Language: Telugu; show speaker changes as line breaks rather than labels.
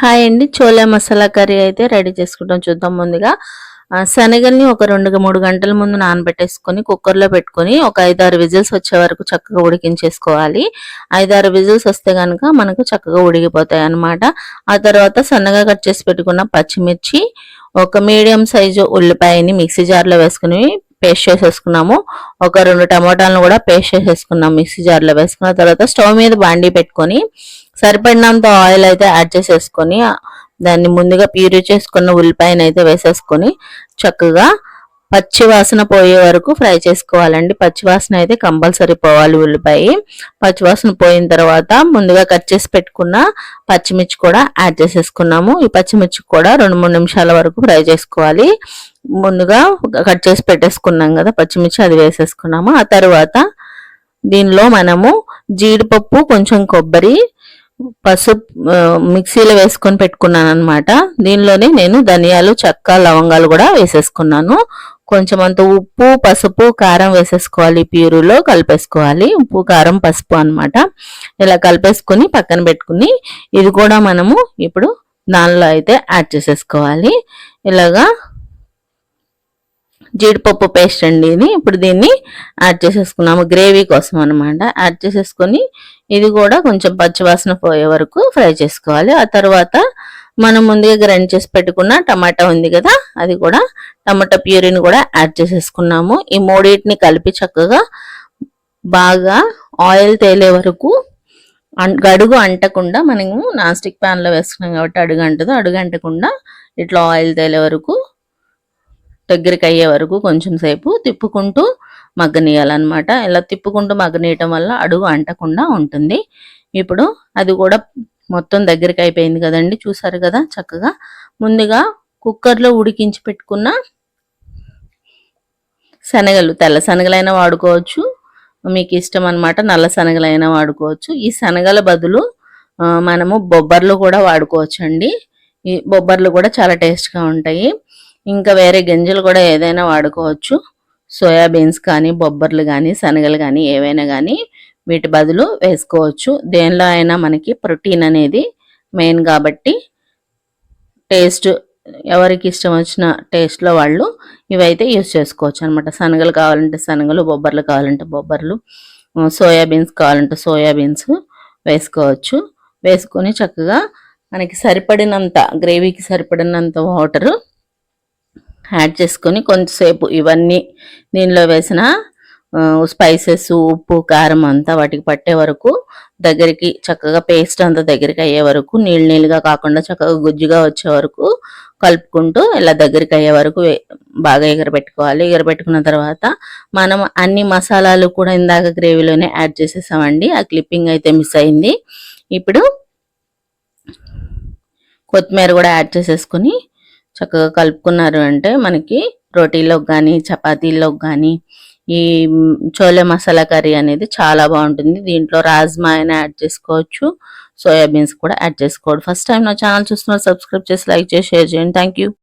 హాయ్ అండి. చోలే మసాలా కర్రీ అయితే రెడీ చేసుకుంటాం చూద్దాం ముందుగా. శనగల్ని ఒక రెండు మూడు గంటల ముందు నానబెట్టేసుకొని కుక్కర్లో పెట్టుకొని ఒక ఐదారు విజిల్స్ వచ్చే వరకు చక్కగా ఉడికించేసుకోవాలి. ఐదారు విజిల్స్ వస్తే కనుక మనకు చక్కగా ఉడికిపోతాయి అన్నమాట. ఆ తర్వాత సన్నగా కట్ చేసి పెట్టుకున్న పచ్చిమిర్చి ఒక మీడియం సైజు ఉల్లిపాయని మిక్సీ జార్లో వేసుకుని పేస్ట్ చేసేసుకున్నాము. ఒక రెండు టమాటాలను కూడా పేస్ట్ చేసేసుకున్నాం మిక్సీ జార్లో వేసుకున్న తర్వాత స్టవ్ మీద బాండీ పెట్టుకొని సరిపడినంత ఆయిల్ అయితే యాడ్ చేసేసుకొని దాన్ని ముందుగా ప్యూరీ చేసుకున్న ఉల్లిపాయను అయితే వేసేసుకొని చక్కగా పచ్చి వాసన పోయే వరకు ఫ్రై చేసుకోవాలండి. పచ్చి వాసన అయితే కంపల్సరీ పోవాలి ఉల్లిపాయ. పచ్చి వాసన పోయిన తర్వాత ముందుగా కట్ చేసి పెట్టుకున్న పచ్చిమిర్చి కూడా యాడ్ చేసేసుకున్నాము. ఈ పచ్చిమిర్చి కూడా రెండు మూడు నిమిషాల వరకు ఫ్రై చేసుకోవాలి. ముందుగా కట్ చేసి పెట్టేసుకున్నాం కదా పచ్చిమిర్చి అది వేసేసుకున్నాము. ఆ తర్వాత దీనిలో మనము జీడిపప్పు కొంచెం కొబ్బరి పసుపు మిక్సీలో వేసుకొని పెట్టుకున్నాను అనమాట దీనిలోనే నేను ధనియాలు చెక్క లవంగాలు కూడా వేసేసుకున్నాను. కొంచెం అంత ఉప్పు పసుపు కారం వేసేసుకోవాలి ప్యూరులో కలిపేసుకోవాలి. ఉప్పు కారం పసుపు అన్నమాట. ఇలా కలిపేసుకొని పక్కన పెట్టుకుని ఇది కూడా మనము ఇప్పుడు దానిలో అయితే యాడ్ చేసేసుకోవాలి. ఇలాగా జీడిపప్పు పేస్ట్ అండి ఇది. ఇప్పుడు దీన్ని యాడ్ చేసేసుకున్నాము. గ్రేవీ కోసం అనమాట యాడ్ చేసేసుకొని ఇది కూడా కొంచెం పచ్చివాసన పోయే వరకు ఫ్రై చేసుకోవాలి. ఆ తర్వాత మనం ముందుగా గ్రైండ్ చేసి పెట్టుకున్న టమాటా ఉంది కదా అది కూడా టమాటా ప్యూరీని కూడా యాడ్ చేసేసుకున్నాము. ఈ మూడింటిని కలిపి చక్కగా బాగా ఆయిల్ తేలే వరకు గడుగు అంటకుండా మనము నాన్ స్టిక్ వేసుకున్నాం కాబట్టి అడుగు అంటదు అడుగు అంటకుండా ఇట్లా ఆయిల్ తేలే వరకు దగ్గరికి అయ్యే వరకు కొంచెం సేపు తిప్పుకుంటూ మగ్గనీయాలన్నమాట. ఇలా తిప్పుకుంటూ మగ్గనీయటం వల్ల అడుగు అంటకుండా ఉంటుంది. ఇప్పుడు అది కూడా మొత్తం దగ్గరికి అయిపోయింది కదండి చూసారు కదా చక్కగా. ముందుగా కుక్కర్లో ఉడికించి పెట్టుకున్న శనగలు తెల్ల శనగలైనా వాడుకోవచ్చు. మీకు ఇష్టం అన్నమాట నల్ల శనగలైనా వాడుకోవచ్చు. ఈ శనగల బదులు మనము బొబ్బర్లు కూడా వాడుకోవచ్చు అండి ఈ బొబ్బర్లు కూడా చాలా టేస్ట్గా ఉంటాయి. ఇంకా వేరే గింజలు కూడా ఏదైనా వాడుకోవచ్చు. సోయాబీన్స్ కానీ బొబ్బర్లు కానీ శనగలు కానీ ఏవైనా కానీ వీటి బదులు వేసుకోవచ్చు. దేనిలో అయినా మనకి ప్రోటీన్ అనేది మెయిన్ కాబట్టి టేస్ట్ ఎవరికి ఇష్టం వచ్చిన టేస్ట్లో వాళ్ళు ఇవైతే యూస్ చేసుకోవచ్చు అనమాట శనగలు కావాలంటే శనగలు బొబ్బర్లు కావాలంటే బొబ్బర్లు సోయాబీన్స్ కావాలంటే సోయాబీన్స్ వేసుకోవచ్చు. వేసుకొని చక్కగా మనకి సరిపడినంత గ్రేవీకి సరిపడినంత వాటరు యాడ్ చేసుకొని కొంచెంసేపు ఇవన్నీ దీనిలో వేసిన స్పైసెస్ ఉప్పు కారం అంతా వాటికి పట్టే వరకు దగ్గరికి చక్కగా పేస్ట్ అంతా దగ్గరికి అయ్యే వరకు నీళ్ళు నీళ్ళుగా కాకుండా చక్కగా గుజ్జుగా వచ్చే వరకు కలుపుకుంటూ ఇలా దగ్గరికి అయ్యే వరకు బాగా ఎగరబెట్టుకోవాలి. ఎగరబెట్టుకున్న తర్వాత మనం అన్ని మసాలాలు కూడా ఇందాక గ్రేవీలోనే యాడ్ చేసేసామండి. ఆ క్లిప్పింగ్ అయితే మిస్ అయింది. ఇప్పుడు కొత్తిమీర కూడా యాడ్ చేసేసుకొని చక్కగా కలుపుకున్నారు అంటే మనకి రోటీలోకి కానీ చపాతీల్లోకి కానీ ఈ చోలే మసాలా కర్రీ అనేది చాలా బాగుంటుంది. దీంట్లో రాజ్మా అయినా యాడ్ చేసుకోవచ్చు. సోయాబీన్స్ కూడా యాడ్ చేసుకోవచ్చు ఫస్ట్ టైం నా ఛానల్ చూస్తున్నారు సబ్స్క్రైబ్ చేసి లైక్ చేసి షేర్ చేయండి. Thank you